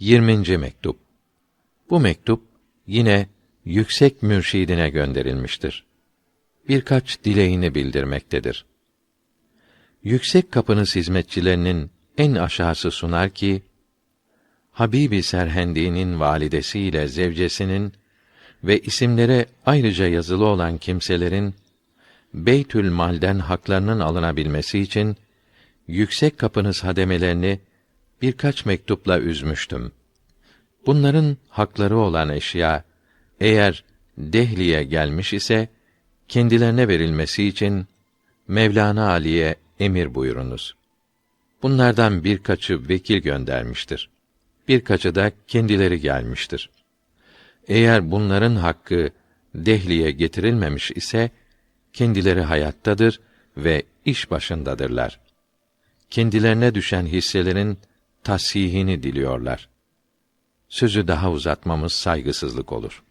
20. mektup. Bu mektup yine yüksek mürşidine gönderilmiştir. Birkaç dileğini bildirmektedir. Yüksek kapınız hizmetçilerinin en aşağısı sunar ki Habibi Serhendi'nin validesiyle zevcesinin ve isimlere ayrıca yazılı olan kimselerin Beytül Mal'den haklarının alınabilmesi için yüksek kapınız hademelerini birkaç mektupla üzmüştüm. Bunların hakları olan eşya eğer Dehli'ye gelmiş ise kendilerine verilmesi için Mevlana Ali'ye emir buyurunuz. Bunlardan birkaçı vekil göndermiştir. Birkaçı da kendileri gelmiştir. Eğer bunların hakkı Dehli'ye getirilmemiş ise kendileri hayattadır ve iş başındadırlar. Kendilerine düşen hisselerin tasihini diliyorlar. Sözü daha uzatmamız saygısızlık olur.